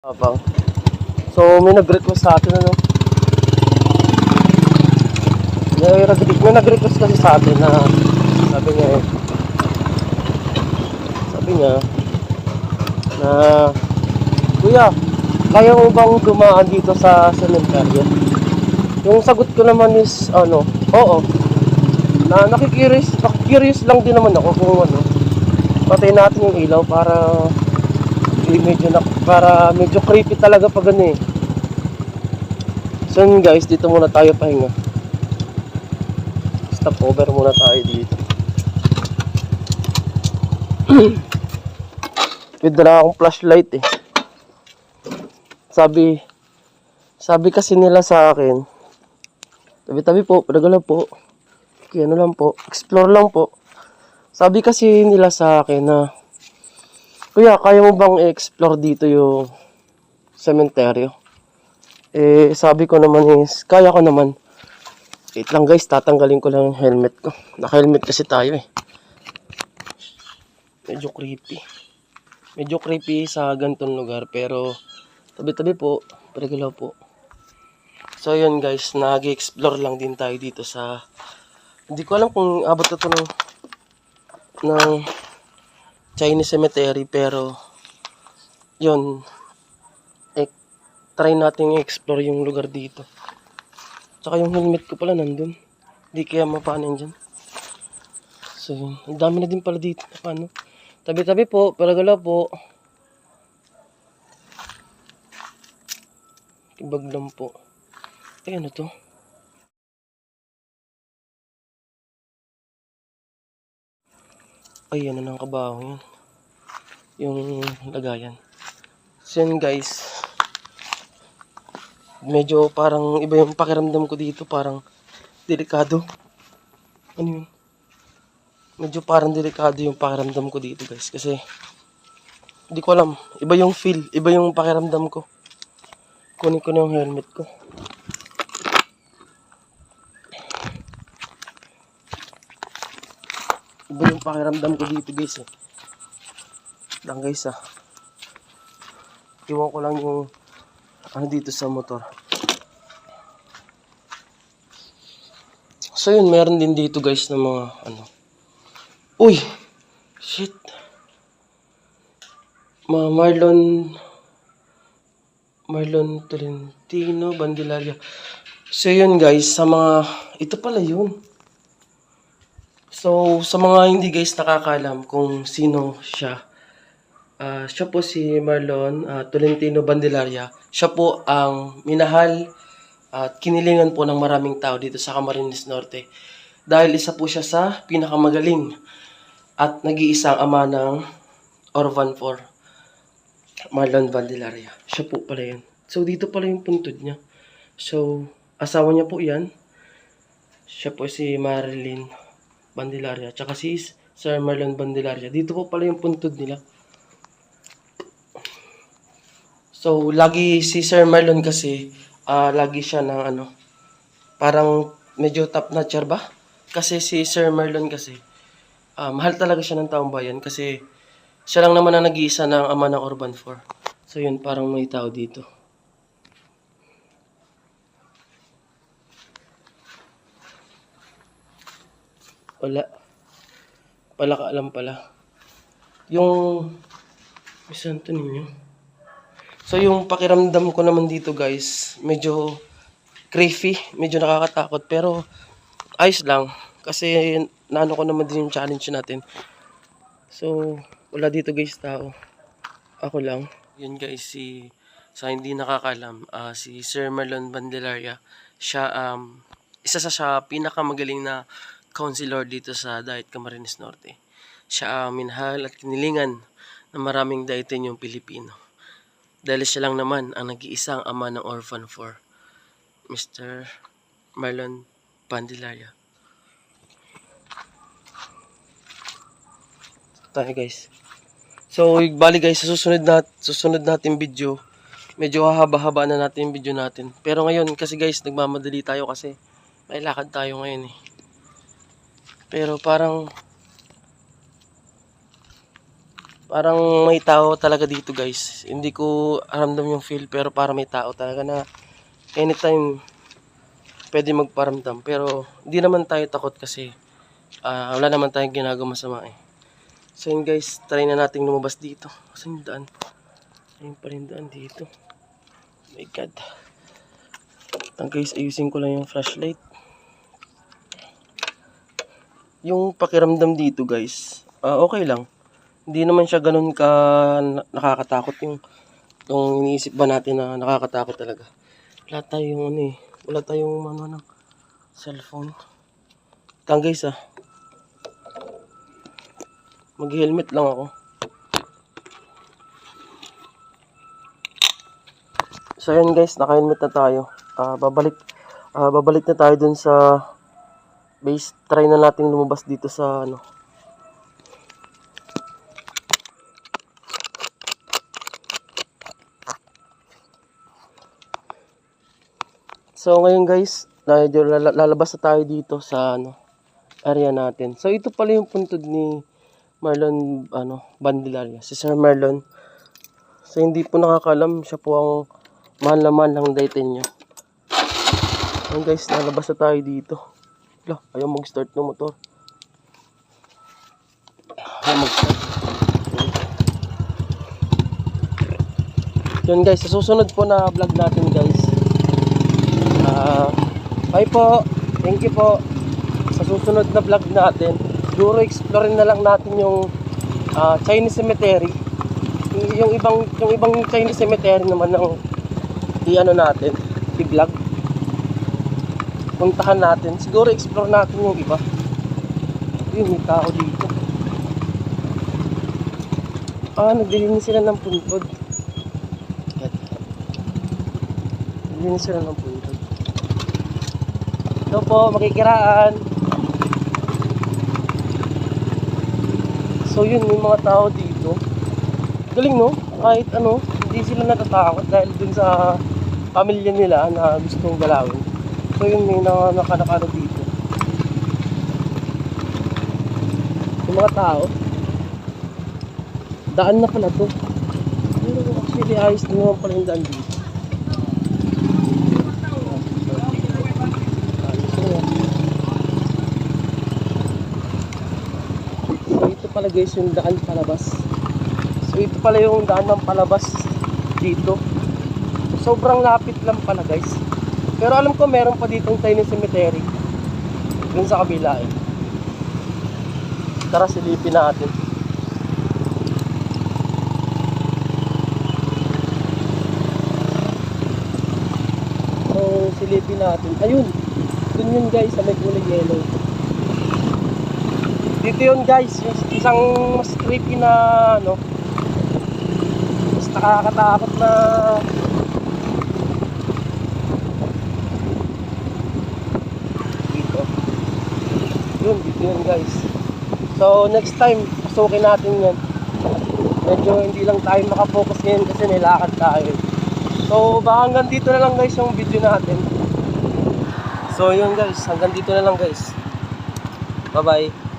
Abang. So, may nag-request sa atin, ano? May, may nag-request kasi sa atin na sabi niya eh, sabi niya na Kuya, kaya mo bang dumaan dito sa cementerio? Yung sagot ko naman is, ano, oo. Na nakikurious, nakikurious lang din naman ako kung ano, patay natin yung ilaw para eh, medyo na, para medyo creepy talaga pag ano eh. So yun guys, dito muna tayo pahinga. Stop over muna tayo dito. May dala akong flashlight eh. Sabi, sabi kasi nila sa akin, tabi-tabi po, padagala po. Kaya ano lang po, explore lang po. Sabi kasi nila sa akin na, Kuya, kaya mo bang i-explore dito yung sementeryo? Eh, sabi ko naman is, kaya ko naman. Wait lang guys, tatanggalin ko lang yung helmet ko. Naka-helmet kasi tayo eh. Medyo creepy. Medyo creepy sa ganitong lugar, pero tabi-tabi po, regular po. So yun guys, nag-explore lang din tayo dito sa... Hindi ko alam kung abot na to ng, ng Chinese cemetery pero yun eh, try natin i-explore yung lugar dito. Tsaka yung helmet ko pala nandun. Hindi kaya mapaano yun dyan. So yun. Ang dami na din pala dito paano tabi tabi po palagala po. Ibag lang po. Ay ano to ay ano ng kabaho yun. Yung lagayan. So guys. Medyo parang iba yung pakiramdam ko dito. Parang delikado. Ano yun? Medyo parang delikado yung pakiramdam ko dito guys. Kasi hindi ko alam. Iba yung feel. Iba yung pakiramdam ko. Kunin ko na yung helmet ko iba yung pakiramdam ko dito guys eh. Lang guys ah. Iwan ko lang yung ano dito sa motor. So yun meron din dito guys ng mga ano. Uy! Shit! Mga Marlon Marlon Tolentino Bandilaria so yun guys sa mga ito pala yun So, sa mga hindi guys nakakalam kung sino siya, ah, siya po si Marlon ah, Tolentino Bandelaria. Siya po ang minahal at kinilingan po ng maraming tao dito sa Camarines Norte. Dahil isa po siya sa pinakamagaling at nag-iisang ama ng Orvan 4, Marlon Bandelaria. Siya po pala yun. So, dito pala yung puntod niya. So, asawa niya po yan. Siya po si Marilyn Bandilaria. Tsaka si Sir Marlon Bandilaria. Dito po pala yung puntod nila. So, lagi si Sir Marlon kasi, ah, lagi siya ng ano, parang medyo top notcher ba? Kasi si Sir Marlon kasi, ah, mahal talaga siya ng taong bayan kasi siya lang naman ang nag-iisa ng ama ng Urban 4. So, yun, parang may tao dito. Wala. Pala ka alam pala. Yung... Santo ninyo. So yung pakiramdam ko naman dito guys, medyo creepy, medyo nakakatakot. Pero ayos lang. Kasi naano ko naman din yung challenge natin. So wala dito guys tao. Ako lang. Yun guys, si sa hindi nakakalam, ah, si Sir Marlon Bandelaria, siya um, isa sa siya pinakamagaling na counselor dito sa Diet Camarines Norte. Siya ang minahal at kinilingan ng maraming daitenyong Pilipino. Dahil siya lang naman ang nag-iisang ama ng Orphan 4, Mr. Marlon Pandilaria. Tayo guys. So, bali guys, sa susunod, nat susunod natin video, medyo hahaba-haba na natin yung video natin. Pero ngayon, kasi guys, nagmamadali tayo kasi may lakad tayo ngayon eh. Pero parang Parang may tao talaga dito guys. Hindi ko aramdam yung feel pero para may tao talaga na anytime pwede magparamdam. Pero hindi naman tayo takot kasi ah, wala naman tayong ginagawa masama eh. So yun guys, try na nating lumabas dito. Saan yung daan? Ayun pa rin daan dito. my God. Ito guys, ayusin ko lang yung flashlight. Yung pakiramdam dito guys, ah, okay lang. Hindi naman siya ganun ka na- nakakatakot yung yung iniisip ba natin na nakakatakot talaga. Wala tayong ano eh, wala tayong ano ng cellphone. Tang guys ah. Mag-helmet lang ako. So yun guys, naka-helmet na tayo. Ah, babalik ah, babalik na tayo dun sa base. Try na nating lumabas dito sa ano. So ngayon guys, medyo lala- lalabas na tayo dito sa ano area natin. So ito pala yung puntod ni Marlon ano Bandilaria, si Sir Marlon. So hindi po nakakalam, siya po ang mahal na mahal ng dating niya. Ayun guys, lalabas na tayo dito. Wala, ayaw mag-start ng motor. Ayaw mag-start. Yun guys, sa susunod po na vlog natin guys. Ah, bye po. Thank you po. Sa susunod na vlog natin, siguro explore na lang natin yung ah, Chinese cemetery. Yung, yung ibang yung ibang Chinese cemetery naman ng i-ano natin, i-vlog. Puntahan natin. Siguro explore natin yung iba. Yun, may tao dito. Ah, naglilinis sila ng puntod. Yan. Naglilinis sila ng puntod. Ito po, makikiraan. So yun, may mga tao dito. Galing no? Kahit ano, hindi sila natatakot dahil dun sa pamilya nila na gustong galawin. So yun, may na nakanakano dito. Yung mga tao. Daan na pala to. Pero actually, ayos din naman pala yung daan dito. Na ito pala guys yung daan palabas. So ito pala yung daan ng palabas dito. Sobrang lapit lang pala guys. Pero alam ko meron pa ditong tiny cemetery. Dun sa kabila eh. Tara silipin natin. So silipin natin. Ayun. Dun yun guys sa may kulay yellow. Dito yun guys, isang mas creepy na ano, mas nakakatakot na dito. Yun, guys. So next time, pasukin natin yan. Medyo hindi lang tayo makafocus ngayon kasi nilakad tayo. So baka hanggang dito na lang guys yung video natin. So yun guys, hanggang dito na lang guys. Bye bye.